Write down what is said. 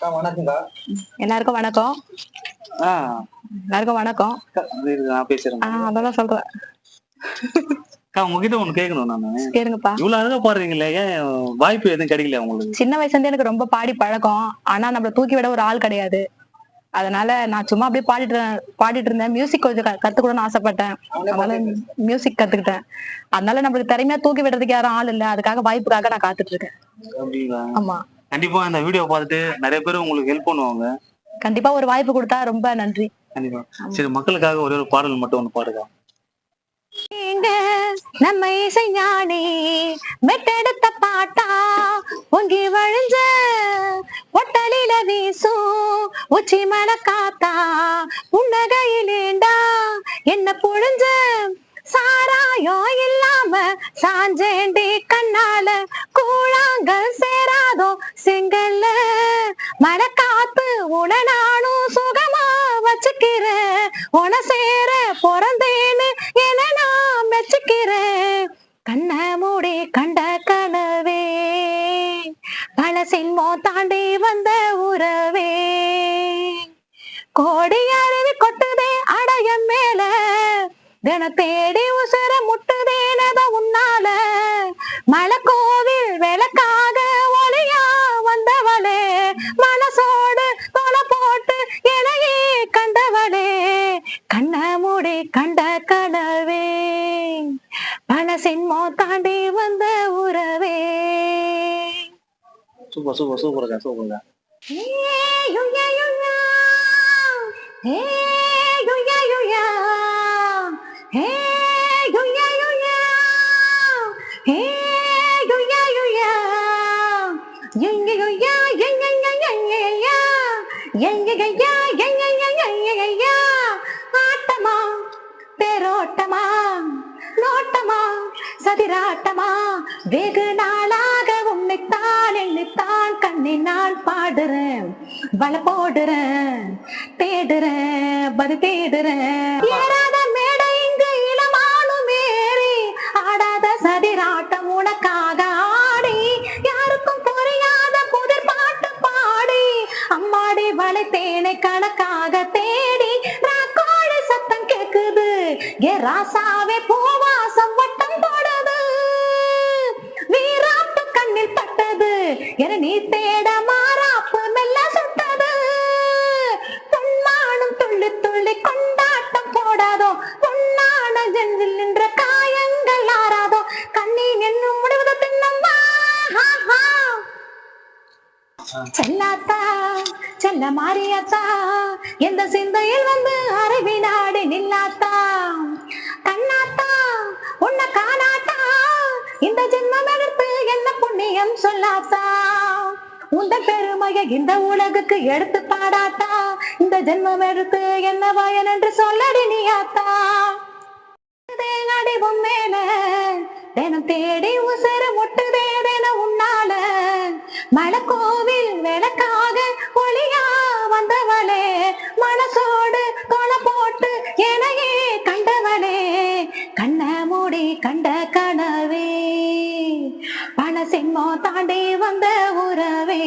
வணக்கம்க்கா. எல்லாருக்கும் வணக்கம். எல்லாருக்கும் வணக்கம். நான் பேசுறேன் அதெல்லாம் சொல்றேன் உங்ககிட்ட ஒண்ணு கேட்கணும் நானு. கேளுங்கப்பா. இவ்வளவு அழகா பாடுறீங்களே ஏன் வாய்ப்பு எதுவும் கிடைக்கல உங்களுக்கு? சின்ன வயசுல இருந்து எனக்கு ரொம்ப பாடி பழக்கம். ஆனா நம்மள தூக்கி விட ஒரு ஆள் கிடையாது. அதனால நான் சும்மா அப்படியே பாடிட்டு பாடிட்டு இருந்தேன். மியூசிக் கொஞ்சம் கத்துக்கணும்னு ஆசைப்பட்டேன். அதனால மியூசிக் கத்துக்கிட்டேன். அதனால நம்மளுக்கு திறமையா தூக்கி விடுறதுக்கு யாரும் ஆள் இல்ல. அதுக்காக வாய்ப்புக்காக நான் காத்துட்டு இருக்கேன். ஆமா. கண்டிப்பா இந்த வீடியோ பார்த்துட்டு நிறைய பேர் உங்களுக்கு ஹெல்ப் பண்ணுவாங்க. கண்டிப்பா ஒரு வாய்ப்பு கொடுத்தா ரொம்ப நன்றி. கண்டிப்பா. சரி மக்களுக்காக ஒரே ஒரு பாடல் மட்டும் ஒண்ணு பாடுங்க. நம்ம இசைஞானி மெட்டெடுத்த பாட்டா பொங்கி வழிஞ்ச ஒட்டலில வீசும் உச்சி மலை காத்தா உன்னகையிலேண்டா என்ன புழிஞ்ச சாராயம் இல்லாம சாஞ்சேண்டி மனக்காப்பு உடனானும் சுகமா வச்சுக்கிற உன சேர பிறந்தேன்னு என நான் மெச்சுக்கிறேன். கண்ண மூடி கண்ட கனவே பல சின்மோ தாண்டி வந்த உறவே. கோடி அருவி கொட்டுதே அடையம் மேல தின தேடி உசுர முட்டுதேனத உன்னால. மலை கோவில் விளக்கா சின்மோ தாண்டி வந்த உறவே. சூப்பர் சூப்பர் சூப்பர்க்கா சூப்பர்க்கா ஏயுயா, சதிராட்டமா? வெகு நாளாக உன்னைத்தான் எண்ணித்தான் கண்ணை நான் பாடுறேன் வள போடுறேன் தேடுறேன் பது தேடுறேன். ஏறாத மேடை இங்கு இளமானும் ஏறி ஆடாத சதிராட்டம் உனக்காக ஆடி யாருக்கும் புரியாத புதிர் பாட்டு பாடி அம்மாடி வளை தேனை கணக்காக தேடி சத்தம் கேக்குது ஏ ராசாவே பூவாசம் என நீ தேட மாறா மெல்ல சுட்டது. பொன்மானும் துள்ளி துள்ளி கொண்டாட்டம் போடாதோ பொன்னான ஜென்றில் நின்ற காயங்கள் ஆறாதோ கண்ணீர் என்னும் முடிவது தின்னம்மா செல்லாத்தா செல்ல மாறியாத்தா எந்த சிந்தையில் வந்து அரைவி நாடு நில்லாத்தா? கண்ணாத்தா உன்னை காணாத்தா இந்த ஜென்மம் எடுத்து புண்ணியம் சொல்லாத்தா. உந்த பெருமையை இந்த உலகுக்கு எடுத்து பாடாத்தா. இந்த ஜென்மம் எடுத்து என்ன பயன் என்று சொல்லடி நீ ஆத்தா. தேனடி மேல தினம் தேடி உசர முட்டுதே தினம் உன்னால. மலைக்கோவில் விளக்காக மனசின் மோ தாண்டி வந்த உறவே